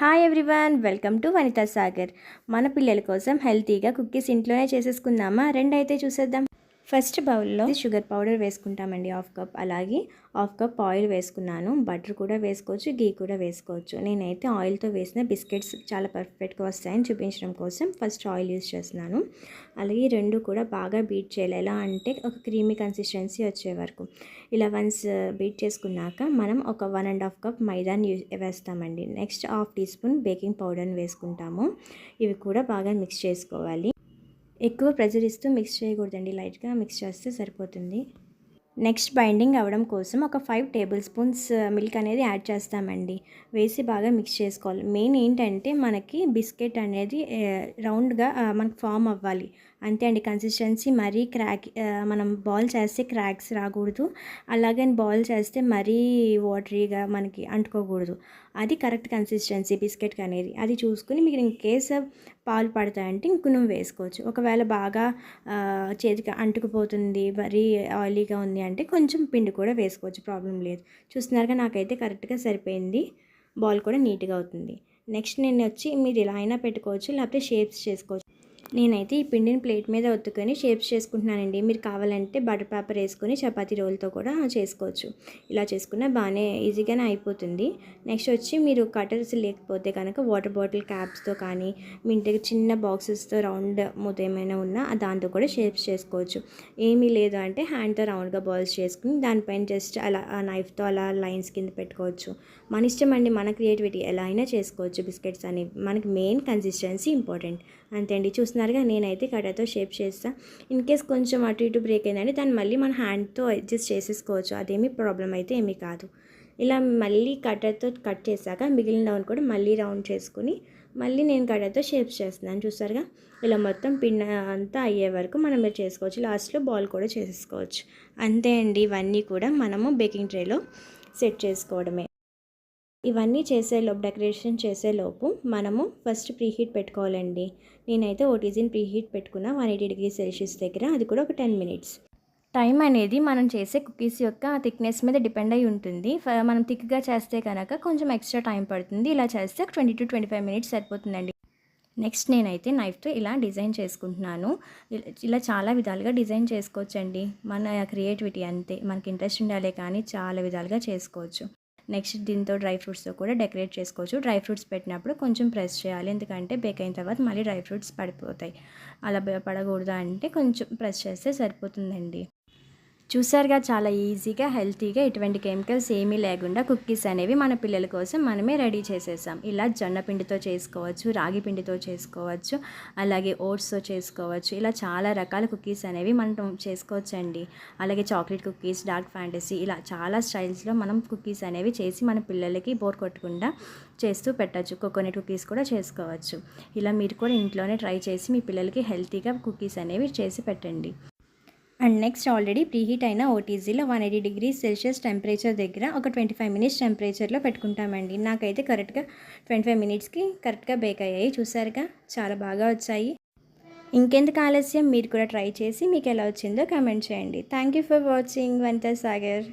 Hi everyone welcome to Vanitha Sagar మన పిల్లల కోసం హెల్తీగా కుక్కీస్ ఇంట్లోనే చేసేసుకుందామా? రెండు అయితే చూసేద్దాం. ఫస్ట్ బౌల్లో షుగర్ పౌడర్ వేసుకుంటామండి హాఫ్ కప్. అలాగే హాఫ్ కప్ ఆయిల్ వేసుకున్నాను. బటర్ కూడా వేసుకోవచ్చు గీ కూడా వేసుకోవచ్చు. నేనైతే ఆయిల్తో వేసిన బిస్కెట్స్ చాలా పర్ఫెక్ట్గా వస్తాయని చూపించడం కోసం ఫస్ట్ ఆయిల్ యూస్ చేస్తున్నాను. అలాగే రెండు కూడా బాగా బీట్ చేయాలి. ఎలా అంటే ఒక క్రీమీ కన్సిస్టెన్సీ వచ్చే వరకు. ఇలా వన్స్ బీట్ చేసుకున్నాక మనం ఒక వన్ అండ్ హాఫ్ కప్ మైదాని వేస్తామండి. Next half teaspoon baking పౌడర్ని వేసుకుంటాము. ఇవి కూడా బాగా మిక్స్ చేసుకోవాలి. ఎక్కువ ప్రెజర్ ఇస్తూ మిక్స్ చేయకూడదండి లైట్గా మిక్స్ చేస్తే సరిపోతుంది. నెక్స్ట్ బైండింగ్ అవ్వడం కోసం ఒక ఫైవ్ టేబుల్ స్పూన్స్ మిల్క్ అనేది యాడ్ చేస్తామండి. వేసి బాగా మిక్స్ చేసుకోవాలి. మెయిన్ ఏంటంటే మనకి బిస్కెట్ అనేది రౌండ్గా మనకు ఫామ్ అవ్వాలి. అంతే అండి. కన్సిస్టెన్సీ మరీ క్రాక్ మనం బాల్ చేస్తే క్రాక్స్ రాకూడదు. అలాగే బాల్ చేస్తే మరీ వాటరీగా మనకి అంటుకోకూడదు. అది కరెక్ట్ కన్సిస్టెన్సీ బిస్కెట్కి అనేది. అది చూసుకుని మీకు ఇన్ కేస్ పాలు పడతాయంటే ఇంకొనం వేసుకోవచ్చు. ఒకవేళ బాగా చేతికి అంటుకుపోతుంది మరీ ఆయిలీగా ఉంది అంటే కొంచెం పిండి కూడా వేసుకోవచ్చు ప్రాబ్లం లేదు. చూస్తున్నారుగా నాకైతే కరెక్ట్గా సరిపోయింది. బాల్ కూడా నీట్గా అవుతుంది. నెక్స్ట్ నేను వచ్చి మీరు ఇలా అయినా పెట్టుకోవచ్చు లేకపోతే షేప్స్ చేసుకోవచ్చు. నేనైతే ఈ పిండిని ప్లేట్ మీద ఒత్తుకొని షేప్స్ చేసుకుంటున్నానండి. మీరు కావాలంటే బటర్ పేపర్ వేసుకొని చపాతీ రోల్తో కూడా చేసుకోవచ్చు. ఇలా చేసుకున్నా బాగానే ఈజీగానే అయిపోతుంది. నెక్స్ట్ వచ్చి మీరు కటర్స్ లేకపోతే కనుక వాటర్ బాటిల్ క్యాప్స్తో కానీ మీ ఇంటికి చిన్న బాక్సెస్తో రౌండ్ మూత ఏమైనా ఉన్నా దాంతో కూడా షేప్స్ చేసుకోవచ్చు. ఏమీ లేదు అంటే హ్యాండ్తో రౌండ్గా బాల్స్ చేసుకుని దానిపైన జస్ట్ అలా నైఫ్తో అలా లైన్స్ కింద పెట్టుకోవచ్చు. మన ఇష్టం అండి మన క్రియేటివిటీ ఎలా అయినా చేసుకోవచ్చు. బిస్కెట్స్ అనేవి మనకి మెయిన్ కన్సిస్టెన్సీ ఇంపార్టెంట్. అంతే అండి. చూస్తున్నారుగా నేనైతే కట్టతో షేప్ చేస్తాను ఇన్ కేస్ కొంచెం అటు ఇటు బ్రేక్ అయిందంటే దాన్ని మళ్ళీ మన హ్యాండ్తో అడ్జస్ట్ చేసేసుకోవచ్చు. అదేమీ ప్రాబ్లం అయితే ఏమీ కాదు. ఇలా మళ్ళీ కట్టర్తో కట్ చేశాక మిగిలిన రౌండ్ కూడా మళ్ళీ రౌండ్ చేసుకుని మళ్ళీ నేను కట్టర్తో షేప్స్ చేస్తున్నాను. చూసారుగా? ఇలా మొత్తం పిన్ అంతా అయ్యే వరకు మనం మీరు చేసుకోవచ్చు. లాస్ట్లో బాల్ కూడా చేసేసుకోవచ్చు. అంతే అండి. ఇవన్నీ కూడా మనము బేకింగ్ ట్రేలో సెట్ చేసుకోవడమే. ఇవన్నీ చేసేలోపు డెకరేషన్ చేసేలోపు మనము ఫస్ట్ ప్రీహీట్ పెట్టుకోవాలండి. నేనైతే ఓటీజీని ప్రీహీట్ పెట్టుకున్న వన్ ఎయిటీ డిగ్రీ సెల్సియస్ దగ్గర. అది కూడా ఒక టెన్ మినిట్స్. టైం అనేది మనం చేసే కుకీస్ యొక్క థిక్నెస్ మీద డిపెండ్ అయి ఉంటుంది. మనం థిక్గా చేస్తే కనుక కొంచెం ఎక్స్ట్రా టైం పడుతుంది. ఇలా చేస్తే twenty to twenty five minutes సరిపోతుందండి. నెక్స్ట్ నేనైతే నైఫ్తో ఇలా డిజైన్ చేసుకుంటున్నాను. ఇలా చాలా విధాలుగా డిజైన్ చేసుకోవచ్చండి. మన క్రియేటివిటీ అంతే. మనకి ఇంట్రెస్ట్ ఉండాలే కానీ చాలా విధాలుగా చేసుకోవచ్చు. నెక్స్ట్ దీంతో డ్రై ఫ్రూట్స్తో కూడా డెకరేట్ చేసుకోవచ్చు. డ్రై ఫ్రూట్స్ పెట్టినప్పుడు కొంచెం ప్రెస్ చేయాలి. ఎందుకంటే బేక్ అయిన తర్వాత మళ్ళీ డ్రై ఫ్రూట్స్ పడిపోతాయి. అలా పడకూడదు అంటే కొంచెం ప్రెస్ చేస్తే సరిపోతుందండి. చూసారుగా చాలా ఈజీగా హెల్తీగా ఎటువంటి కెమికల్స్ ఏమీ లేకుండా కుక్కీస్ అనేవి మన పిల్లల కోసం మనమే రెడీ చేసేసాం. ఇలా జొన్న పిండితో చేసుకోవచ్చు రాగి పిండితో చేసుకోవచ్చు అలాగే ఓట్స్తో చేసుకోవచ్చు. ఇలా చాలా రకాల కుక్కీస్ అనేవి మనం చేసుకోవచ్చండి. అలాగే చాక్లెట్ కుక్కీస్ డార్క్ ఫ్యాంటసీ ఇలా చాలా స్టైల్స్లో మనం కుక్కీస్ అనేవి చేసి మన పిల్లలకి బోర్ కొట్టకుండా చేస్తూ పెట్టచ్చు. కోకోనట్ కుకీస్ కూడా చేసుకోవచ్చు. ఇలా మీరు కూడా ఇంట్లోనే ట్రై చేసి మీ పిల్లలకి హెల్తీగా కుకీస్ అనేవి చేసి పెట్టండి. అండ్ నెక్స్ట్ ఆల్రెడీ ప్రీహీట్ అయిన ఓటీజీలో one eighty degree Celsius temperature దగ్గర ఒక ట్వంటీ ఫైవ్ మినిట్స్ టెంపరేచర్లో పెట్టుకుంటామండి. నాకైతే కరెక్ట్గా ట్వంటీ ఫైవ్ మినిట్స్కి కరెక్ట్గా బేక్ అయ్యాయి. చూసారుగా చాలా బాగా వచ్చాయి. ఇంకెందుకు ఆలస్యం? మీరు కూడా ట్రై చేసి మీకు ఎలా వచ్చిందో కామెంట్ చేయండి. థ్యాంక్ యూ ఫర్ వాచింగ్ వంత సాగర్.